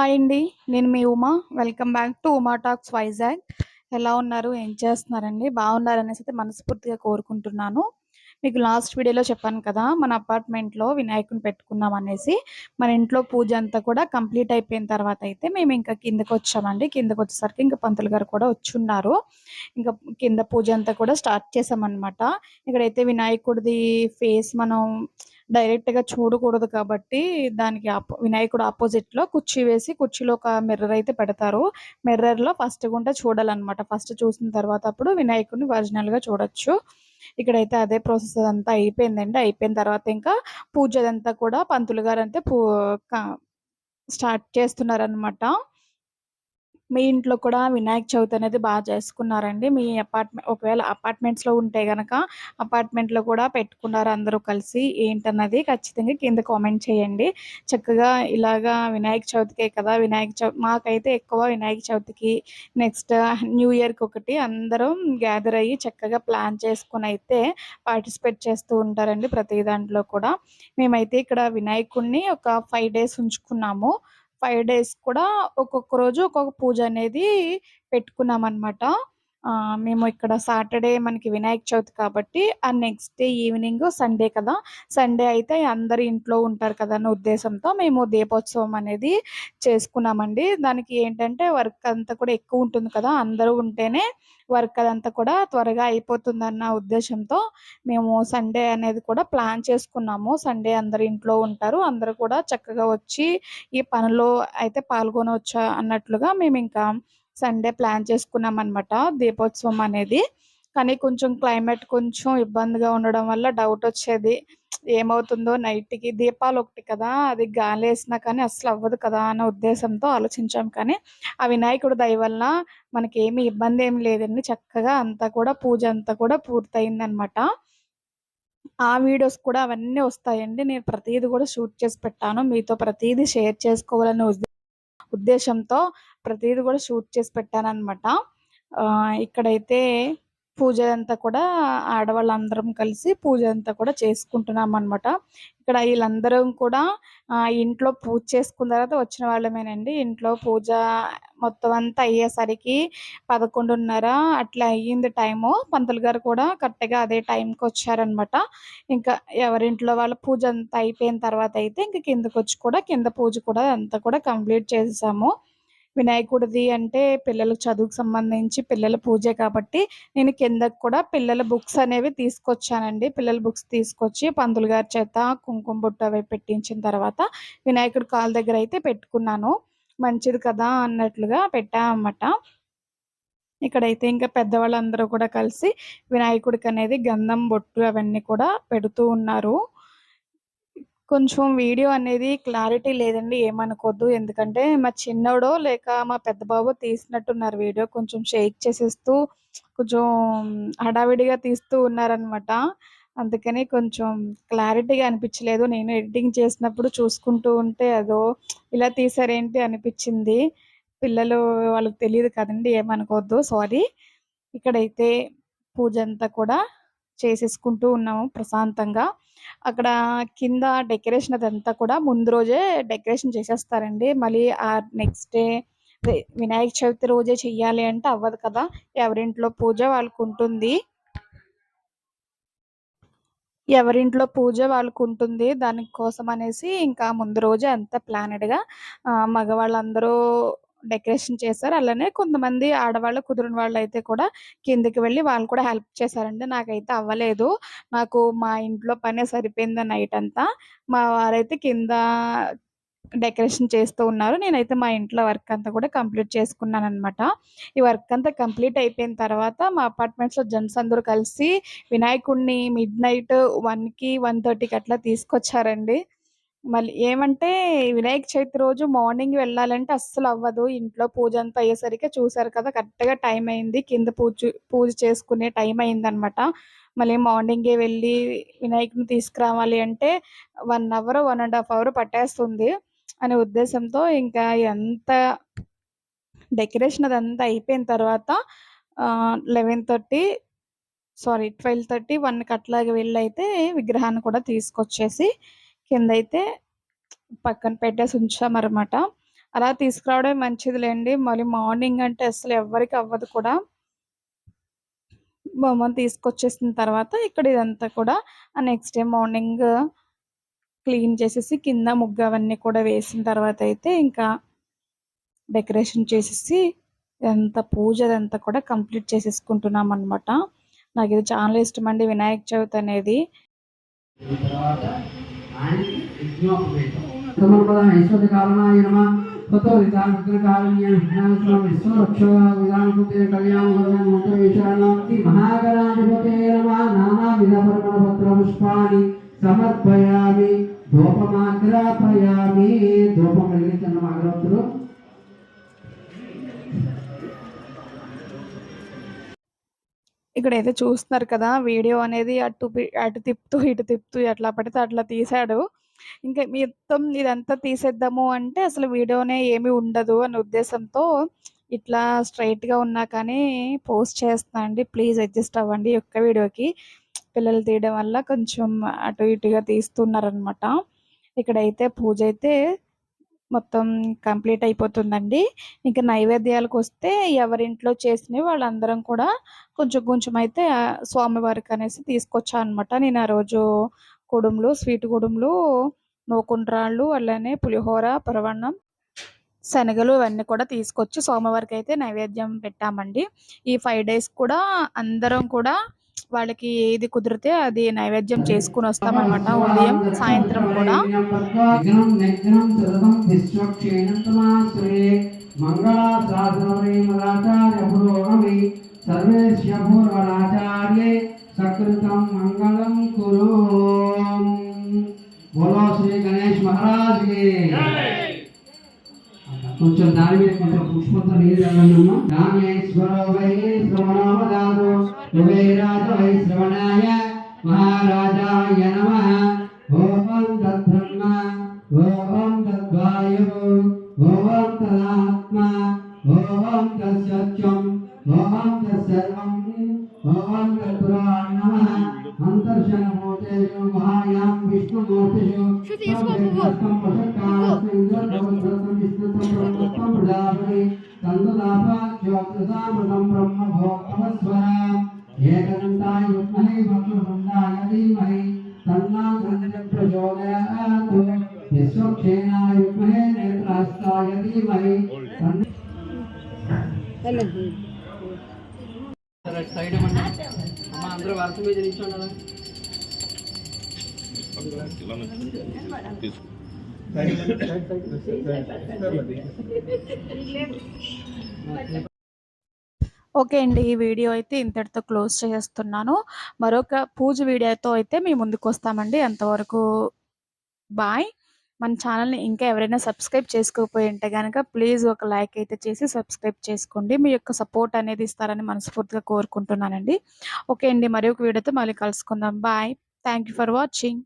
Hi అండి. నేను మీ Uma. Welcome back to Uma talks Vizag. ఎలా ఉన్నారు? ఏం చేస్తున్నారండి? బాగున్నారనేసి అయితే మనస్ఫూర్తిగా కోరుకుంటున్నాను. మీకు లాస్ట్ వీడియోలో చెప్పాను కదా! మన అపార్ట్మెంట్‌లో వినాయకుని పెట్టుకున్నాం అనేసి. మన ఇంట్లో పూజ అంతా కూడా కంప్లీట్ అయిపోయిన తర్వాత అయితే మేము ఇంకా కిందకు వచ్చామండి కిందకు వచ్చేసరికి ఇంకా పంతులు గారు కూడా వచ్చున్నారు. ఇంకా కింద పూజ అంతా కూడా స్టార్ట్ చేసామన్నమాట ఇక్కడైతే వినాయకుడిది ఫేస్ మనం డైరెక్ట్‌గా చూడకూడదు కాబట్టి దానికి ఆపో వినాయకుడు అపోజిట్‌లో కుర్చీ వేసి కుర్చీలో ఒక మిర్రర్ అయితే పెడతారు. మిర్రర్‌లో ఫస్ట్ గుంట చూడాలన్నమాట ఫస్ట్ చూసిన తర్వాత అప్పుడు వినాయకుడిని ఒరిజినల్‌గా చూడొచ్చు. ఇక్కడైతే అదే ప్రాసెస్ అదంతా అయిపోయిందండి. అయిపోయిన తర్వాత ఇంకా పూజ అదంతా కూడా పంతులు గారంతే పూ స్టార్ట్ చేస్తున్నారనమాట. మీ ఇంట్లో కూడా వినాయక చవితి అనేది బాగా చేసుకున్నారండి. మీ అపార్ట్మెంట్ ఒకవేళ అపార్ట్మెంట్స్‌లో ఉంటే కనుక అపార్ట్మెంట్‌లో కూడా పెట్టుకున్నారు అందరూ కలిసి ఏంటన్నది ఖచ్చితంగా కింద కామెంట్ చేయండి. చక్కగా ఇలాగా వినాయక చవితికే కదా! వినాయక చవి మాకైతే ఎక్కువ వినాయక చవితికి నెక్స్ట్ న్యూ ఇయర్‌కి ఒకటి అందరం గ్యాదర్ అయ్యి చక్కగా ప్లాన్ చేసుకుని అయితే పార్టిసిపేట్ చేస్తూ ఉంటారండి ప్రతి దాంట్లో కూడా. మేమైతే ఇక్కడ వినాయకుడిని ఒక ఫైవ్ డేస్ ఉంచుకున్నాము. ఫైవ్ డేస్ కూడా ఒక్కొక్క రోజు ఒక్కొక్క పూజ అనేది పెట్టుకున్నామనమాట. అనమాట మేము ఇక్కడ సాటర్డే మనకి వినాయక చవితి కాబట్టి ఆ నెక్స్ట్ డే ఈవినింగ్ సండే కదా! సండే అయితే అందరూ ఇంట్లో ఉంటారు కదా! అన్న ఉద్దేశంతో మేము దీపోత్సవం అనేది చేసుకున్నామండి. దానికి ఏంటంటే వర్క్ అంతా కూడా ఎక్కువ ఉంటుంది కదా! అందరూ ఉంటేనే వర్క్ అదంతా కూడా త్వరగా అయిపోతుందన్న ఉద్దేశంతో మేము సండే అనేది కూడా ప్లాన్ చేసుకున్నాము. సండే అందరు ఇంట్లో ఉంటారు. అందరూ కూడా చక్కగా వచ్చి ఈ పనిలో అయితే పాల్గొనవచ్చు అన్నట్లుగా మేము ఇంకా సండే ప్లాన్ చేసుకున్నాం అనమాట దీపోత్సవం అనేది. కానీ కొంచెం క్లైమేట్ కొంచెం ఇబ్బందిగా ఉండడం వల్ల డౌట్ వచ్చేది ఏమవుతుందో నైట్‌కి దీపాలొకటి కదా! అది గాలి వేసినా కానీ అస్సలు అవ్వదు కదా! అనే ఉద్దేశంతో ఆలోచించాం కానీ ఆ వినాయకుడు దయ ఏమి ఇబ్బంది ఏం లేదండి. చక్కగా అంతా కూడా పూజ అంతా కూడా పూర్తయిందనమాట. ఆ వీడియోస్ కూడా అవన్నీ వస్తాయండి. నేను ప్రతీది కూడా షూట్ చేసి పెట్టాను. మీతో ప్రతిదీ షేర్ చేసుకోవాలనే ఉద్దేశంతో ప్రతిదీ కూడా షూట్ చేసి పెట్టాననమాట. ఆహ్, ఇక్కడైతే పూజ అంతా కూడా ఆడవాళ్ళందరం కలిసి పూజ అంతా కూడా చేసుకుంటున్నాం అనమాట ఇక్కడ వీళ్ళందరం కూడా ఇంట్లో పూజ చేసుకున్న తర్వాత వచ్చిన వాళ్ళమేనండి. ఇంట్లో పూజ మొత్తం అంతా అయ్యేసరికి 11:30 అట్లా అయ్యింది టైము. పంతులు గారు కూడా కరెక్ట్‌గా అదే టైంకి వచ్చారనమాట ఇంకా ఎవరింట్లో వాళ్ళ పూజ అంతా అయిపోయిన తర్వాత అయితే ఇంకా కిందకు వచ్చి కూడా కింద పూజ కూడా అంతా కూడా కంప్లీట్ చేసేసాము. వినాయకుడిది అంటే పిల్లల చదువుకు సంబంధించి పిల్లల పూజే కాబట్టి నేను కిందకి కూడా పిల్లల బుక్స్ అనేవి తీసుకొచ్చానండి. పిల్లల బుక్స్ తీసుకొచ్చి పంతులు గారి చేత కుంకుమ బుట్ట అవి పెట్టించిన తర్వాత వినాయకుడి కాళ్ళ దగ్గర అయితే పెట్టుకున్నాను. మంచిది కదా! అన్నట్లుగా పెట్టామన్నమాట ఇక్కడైతే ఇంకా పెద్దవాళ్ళందరూ కూడా కలిసి వినాయకుడికి అనేది గంధం, బొట్టు అవన్నీ కూడా పెడుతూ ఉన్నారు. కొంచెం వీడియో అనేది క్లారిటీ లేదండి. ఏమనుకోద్దు. ఎందుకంటే మా చిన్నోడో లేక మా పెద్ద బాబు తీసినట్టున్నారు వీడియో. కొంచెం షేక్ చేసేస్తూ కొంచెం హడావిడిగా తీస్తూ ఉన్నారనమాట. అందుకని కొంచెం క్లారిటీగా అనిపించలేదు. నేను ఎడిటింగ్ చేసినప్పుడు చూసుకుంటూ ఉంటే అదో ఇలా తీసారేంటి అనిపించింది. పిల్లలు వాళ్ళకి తెలియదు కదండి ఏమనుకోవద్దు. సారీ. ఇక్కడైతే పూజ అంతా కూడా చేసేసుకుంటూ ఉన్నాము ప్రశాంతంగా. అక్కడ కింద డెకరేషన్ అదంతా కూడా ముందు రోజే డెకరేషన్ చేసేస్తారండి. మళ్ళీ ఆ నెక్స్ట్ డే వినాయక చవితి రోజే చెయ్యాలి అంటే అవ్వదు కదా! ఎవరింట్లో పూజ వాళ్ళకుంటుంది. ఎవరింట్లో పూజ వాళ్ళకు ఉంటుంది దానికోసం అనేసి ఇంకా ముందు రోజే అంతా ప్లానెడ్‌గా మగవాళ్ళందరూ డెకరేషన్ చేశారు. అలానే కొంతమంది ఆడవాళ్ళు కుదిరిన వాళ్ళైతే కూడా కిందకి వెళ్ళి వాళ్ళు కూడా హెల్ప్ చేశారండి. నాకైతే అవ్వలేదు. నాకు మా ఇంట్లో పనే సరిపోయింది నైట్ అంతా మా వారైతే కింద డెకరేషన్ చేస్తూ ఉన్నారు. నేనైతే మా ఇంట్లో వర్క్ అంతా కూడా కంప్లీట్ చేసుకున్నాను అనమాట ఈ వర్క్ అంతా కంప్లీట్ అయిపోయిన తర్వాత మా అపార్ట్మెంట్స్‌లో జెంట్స్ అందరూ కలిసి వినాయకుడిని మిడ్‌నైట్ 1కి, 1:30కి అట్లా తీసుకొచ్చారండి. మళ్ళీ ఏమంటే వినాయక చవితి రోజు మార్నింగ్ వెళ్ళాలంటే అస్సలు అవ్వదు. ఇంట్లో పూజ అంతా అయ్యేసరికి చూసారు కదా! కరెక్ట్‌గా టైం అయింది. కింద పూజ పూజ చేసుకునే టైం అయిందనమాట. మళ్ళీ మార్నింగే వెళ్ళి వినాయకుని తీసుకురావాలి అంటే one hour, one and half hour పట్టేస్తుంది. అనే ఉద్దేశంతో ఇంకా ఎంత డెకరేషన్ అదంతా అయిపోయిన తర్వాత eleven thirty sorry twelve thirty వన్కి అట్లాగే వెళ్ళైతే విగ్రహాన్ని కూడా తీసుకొచ్చేసి కింద అయితే పక్కన పెట్టేసి ఉంచామన్నమాట అలా తీసుకురావడమే మంచిదిలేండి. మళ్ళీ మార్నింగ్ అంటే అసలు ఎవ్వరికి అవ్వదు కూడా. బొమ్మను తీసుకొచ్చేసిన తర్వాత ఇక్కడ ఇదంతా కూడా నెక్స్ట్ డే మార్నింగ్ క్లీన్ చేసేసి కింద ముగ్గు అవన్నీ కూడా వేసిన తర్వాత అయితే ఇంకా డెకరేషన్ చేసేసి ఇదంతా పూజ అదంతా కూడా కంప్లీట్ చేసేసుకుంటున్నాం అనమాట నాకు ఇది చాలా ఇష్టం అండి వినాయక చవితి అనేది. తర్వాత నమ తతో విధాన విగ్రహకారణ్య విఘ్నాశ్రమ కళ్యాణ గురువే మంత్రవిచారణ శ్రీ మహాగణాధిపతే పుష్పాణి సమర్పయామి ధూపమాగ్రాపయామి. ధూపం వెలిగించండి మా ఇక్కడ అయితే చూస్తున్నారు కదా వీడియో అనేది అటు అటు తిప్పుతూ ఇటు తిప్పుతూ ఎట్లా పడితే అట్లా తీశాడు. ఇంకా మొత్తం ఇదంతా తీసేద్దాము అంటే అసలు వీడియోనే ఏమీ ఉండదు అనే ఉద్దేశంతో ఇట్లా స్ట్రైట్గా గా ఉన్నా కానీ పోస్ట్ చేస్తున్నా అండి. ప్లీజ్ అడ్జస్ట్ అవ్వండి ఒక్క వీడియోకి. పిల్లలు తీయడం వల్ల కొంచెం అటు ఇటుగా తీస్తున్నారనమాట ఇక్కడైతే పూజ అయితే మొత్తం కంప్లీట్ అయిపోతుందండి. ఇంకా నైవేద్యాలకు వస్తే ఎవరింట్లో చేసినవి వాళ్ళందరం కూడా కొంచెం కొంచెం అయితే స్వామివారికి అనేసి తీసుకొచ్చా అనమాట నేను ఆ రోజు కుడుములు స్వీట్ కుడుములు నూకుండ్రాళ్ళు అలానే పులిహోర పరవన్నం శనగలు ఇవన్నీ కూడా తీసుకొచ్చి సోమవారికి అయితే నైవేద్యం పెట్టామండి. ఈ ఫైవ్ డేస్ కూడా అందరం కూడా వాళ్ళకి ఏది కుదిరితే అది నైవేద్యం చేసుకుని వస్తామన్నమాట ఉదయం సాయంత్రం కూడా. సకృతం మంగళం కురు బోలో శ్రీ గణేష్ మహారాజ్కి కొంచెం దాని మీద కొంచెం పుష్పంతో నీరు వెళ్ళండమ్మా రామేశ్వర వై శ్రవణాయ మహారాజాయ నమ. ఓం తద్బ్రహ్మ ఓం తద్వాయు ఓం తదాత్మ ఓం తత్సత్యం ఓం తత్సర్వం ఓం తత్పురాణ నమ. అంతర్శన మూర్తేషు మహాయాం విష్ణుమూర్తిషు ఇంద్రప్రవృత్తం ప్రజాపతి బ్రహ్మ భోక్తమస్వరాం ఏకదంతాయ విద్మహే వక్రతుండాయ ధీమహి తన్నాగ్రం ప్రచోదయాత్ విశ్వక్షేణాయ విద్మహే నేత్రాస్తాయ ధీమహి తన్న సైడ్ అమ్మ అందరూ వరుస మీద నిల్చోండి ఓకే అండి. ఈ వీడియో అయితే ఇంతటితో క్లోజ్ చేస్తున్నాను. మరొక పూజ వీడియోతో అయితే మీ ముందుకు వస్తామండి. అంతవరకు బాయ్. మన ఛానల్ని ఇంకా ఎవరైనా సబ్స్క్రైబ్ చేసుకోకపోయి ఉంటే కనుక ప్లీజ్ ఒక లైక్ అయితే చేసి సబ్స్క్రైబ్ చేసుకోండి. మీ యొక్క సపోర్ట్ అనేది ఇస్తారని మనస్ఫూర్తిగా కోరుకుంటున్నానండి. ఓకే అండి. మరి ఒక వీడియోతో మళ్ళీ కలుసుకుందాం. బాయ్. Thank for watching.